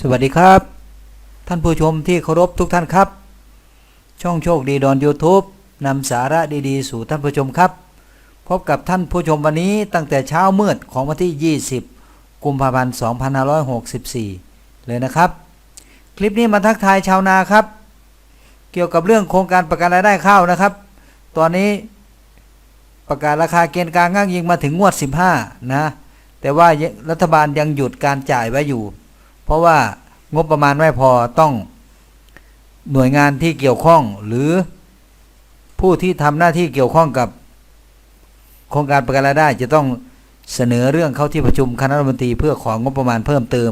สวัสดีครับ ท่านผู้ชมที่เคารพทุกท่านครับ ช่องโชคดีดอน YouTube นำสาระดีๆ สู่ท่านผู้ชมครับ พบกับท่านผู้ชมวันนี้ตั้งแต่เช้ามืดของวันที่ 20 กุมภาพันธ์2564 เลยนะครับ คลิปนี้มาทักทายชาวนาครับ เกี่ยวกับเรื่องโครงการประกันรายได้ข้าวนะครับ ตอนนี้ประกาศราคาเกณฑ์กลางง้างยิงมาถึงงวด 15 นะ แต่ว่ารัฐบาลยังหยุดการจ่ายไว้อยู่ เพราะว่างบประมาณไม่พอต้องหน่วยงานที่เกี่ยวข้องหรือผู้ที่ทำหน้าที่เกี่ยวข้องกับโครงการประกันรายได้จะต้องเสนอเรื่องเข้าที่ประชุมคณะรัฐมนตรีเพื่อของงบประมาณเพิ่มเติม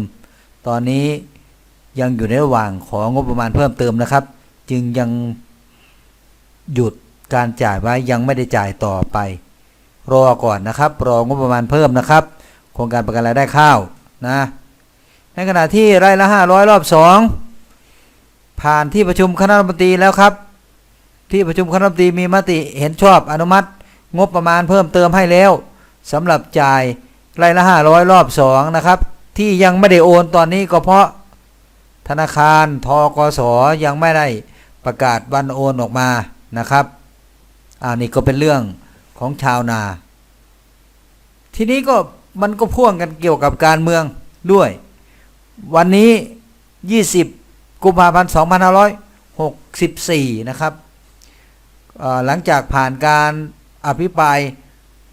ตอนนี้ยังอยู่ในระหว่างของงบประมาณเพิ่มเติมนะครับ จึงยังหยุดการจ่ายไว้ยังไม่ได้จ่ายต่อไป รอก่อนนะครับ รองบประมาณเพิ่มนะครับ โครงการประกันรายได้ข้าวนะ ในขณะที่ไร่ละ500รอบ2ผ่านที่ประชุมคณะรัฐมนตรีแล้วครับ ที่ประชุมคณะรัฐมนตรีมีมติเห็นชอบอนุมัติ งบประมาณเพิ่มเติมให้แล้วสำหรับจ่ายไร่ละ500รอบ2นะครับ ที่ยังไม่ได้โอนตอนนี้ก็เพราะธนาคารทกสยังไม่ได้ประกาศวันโอนออกมานะครับอ่านี่ก็เป็นเรื่องของชาวนา ทีนี้ก็มันก็พ่วงกันเกี่ยวกับการเมืองด้วย วันนี้ 20 กุมภาพันธ์ 2564 นะครับเอ่อหลังจากผ่านการอภิปราย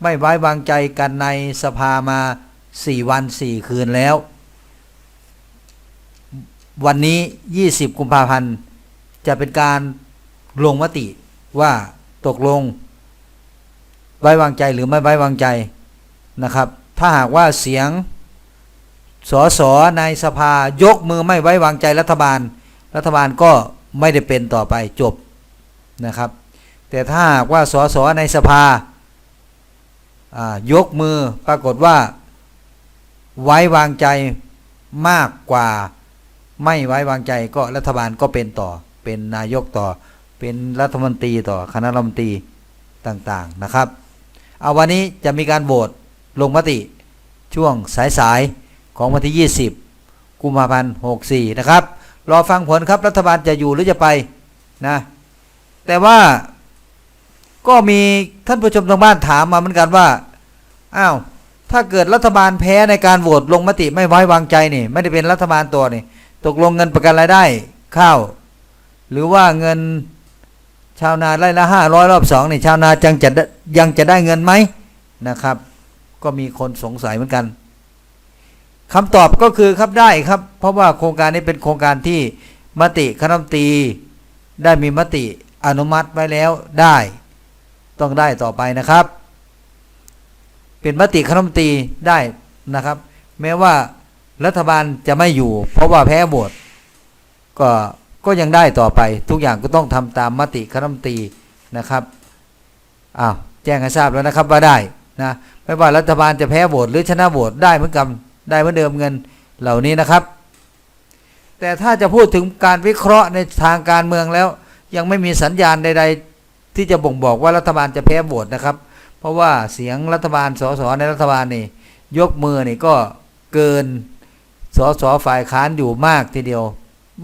ไม่ไว้วางใจกันในสภามา 4 วัน 4 คืนแล้ว วันนี้ 20 กุมภาพันธ์ จะเป็นการลงมติว่าตกลง ไว้วางใจหรือไม่ไว้วางใจนะครับ ถ้าหากว่าเสียง สสในสภายกมือไม่ไว้วางใจรัฐบาล รัฐบาลก็ไม่ได้เป็นต่อไปจบนะครับ แต่ถ้าหากว่าสสในสภาายกมือปรากฏว่า ไว้วางใจมากกว่าไม่ไว้วางใจก็รัฐบาลก็เป็นต่อ เป็นนายกต่อ เป็นรัฐมนตรีต่อคณะรัฐมนตรีต่างๆนะครับ เอาวันนี้จะมีการโหวตลงมติช่วงสายๆ ของวันที่ 20 กุมภาพันธ์64 นะครับ รอฟังผลครับรัฐบาลจะอยู่หรือจะไปนะ แต่ว่าก็มีท่านผู้ชมทางบ้านถามมาเหมือนกันว่า อ้าว ถ้าเกิดรัฐบาลแพ้ในการโหวตลงมติไม่ไว้วางใจนี่ ไม่ได้เป็นรัฐบาลตัวนี่ ตกลงเงินประกันรายได้ข้าว หรือว่าเงินชาวนาไร่ละห้าร้อยรอบสองนี่ชาวนาจังจะยังจะได้เงินไหมนะครับ ก็มีคนสงสัยเหมือนกัน คำตอบก็คือครับได้ครับ เพราะว่าโครงการนี้เป็นโครงการที่มติคณะมนตรีได้มีมติอนุมัติไว้แล้วได้ ต้องได้ต่อไปนะครับ เป็นมติคณะมนตรีได้นะครับ แม้ว่ารัฐบาลจะไม่อยู่ เพราะว่าแพ้โหวตก็ก็ยังได้ต่อไป ทุกอย่างก็ต้องทำตามมติคณะมนตรีนะครับอ้าวแจ้งให้ทราบแล้วนะครับว่าได้นะไม่ว่ารัฐบาลจะแพ้โหวตหรือชนะโหวตได้เหมือนกัน ได้เหมือนเดิมเงินเหล่านี้นะครับ แต่ถ้าจะพูดถึงการวิเคราะห์ในทางการเมืองแล้ว ยังไม่มีสัญญาณใด ๆ ที่จะบ่งบอกว่ารัฐบาลจะแพ้โหวตนะครับ เพราะว่าเสียงรัฐบาลสสในรัฐบาลนี่ยกมือนี่ก็เกินสสฝ่ายค้านอยู่มากทีเดียว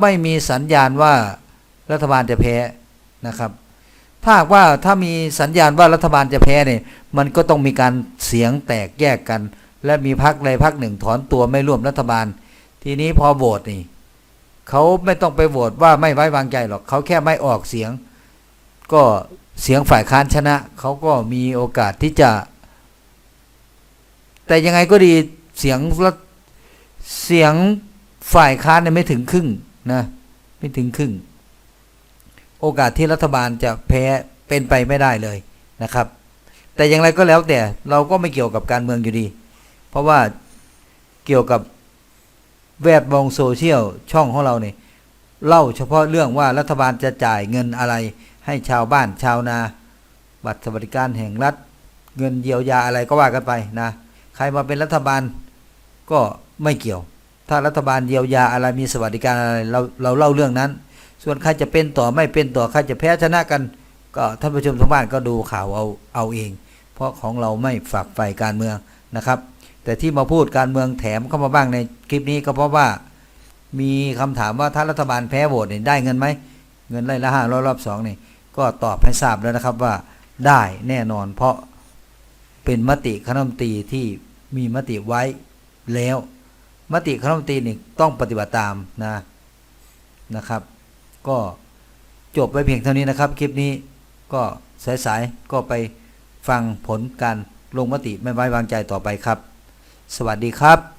ไม่มีสัญญาณว่ารัฐบาลจะแพ้นะครับ ถ้าหากว่าถ้ามีสัญญาณว่ารัฐบาลจะแพ้เนี่ยมันก็ต้องมีการเสียงแตกแยกกัน และมีพักใดพักหนึ่งถอนตัวไม่ร่วมรัฐบาล ทีนี้พอโหวตนี่เขาไม่ต้องไปโหวตว่าไม่ไว้วางใจหรอกเขาแค่ไม่ออกเสียง ก็เสียงฝ่ายค้านชนะ เขาก็มีโอกาสที่จะ แต่ยังไงก็ดีเสียงเสียงฝ่ายค้านเนี่ยไม่ถึงครึ่งนะไม่ถึงครึ่ง โอกาสที่รัฐบาลจะแพ้เป็นไปไม่ได้เลยนะครับ แต่อย่างไรก็แล้วแต่เราก็ไม่เกี่ยวกับการเมืองอยู่ดี เพราะว่าเกี่ยวกับแวดวงโซเชียลช่องของเราเนี่ยเล่าเฉพาะเรื่องว่ารัฐบาลจะจ่ายเงินอะไร ให้ชาวบ้านชาวนา บัตรสวัสดิการแห่งรัฐ เงินเยียวยาอะไรก็ว่ากันไปนะใครมาเป็นรัฐบาลก็ไม่เกี่ยว ถ้ารัฐบาลเยียวยาอะไรมีสวัสดิการอะไรเราเราเล่าเรื่องนั้น ส่วนใครจะเป็นต่อไม่เป็นต่อใครจะแพ้ชนะกัน ก็ท่านผู้ชมทางบ้านก็ดูข่าวเอาเอาเอง เพราะของเราไม่ฝักใฝ่การเมืองนะครับ แต่ที่มาพูดการเมืองแถมเข้ามาบ้างในคลิปนี้ก็เพราะว่า มีคำถามว่าถ้ารัฐบาลแพ้โหวตเนี่ยได้เงินไหมเงินไล่ละห้าร้อยรอบสองนี่ก็ตอบให้ทราบแล้วนะครับว่าได้แน่นอน เพราะเป็นมติคณะมนตรีที่มีมติไว้แล้ว มติคณะมนตรีนี่ต้องปฏิบัติตามนะนะครับ ก็จบไว้เพียงเท่านี้นะครับ คลิปนี้ก็สายๆก็ไปฟังผลการลงมติไม่ไว้วางใจต่อไปครับ สวัสดีครับ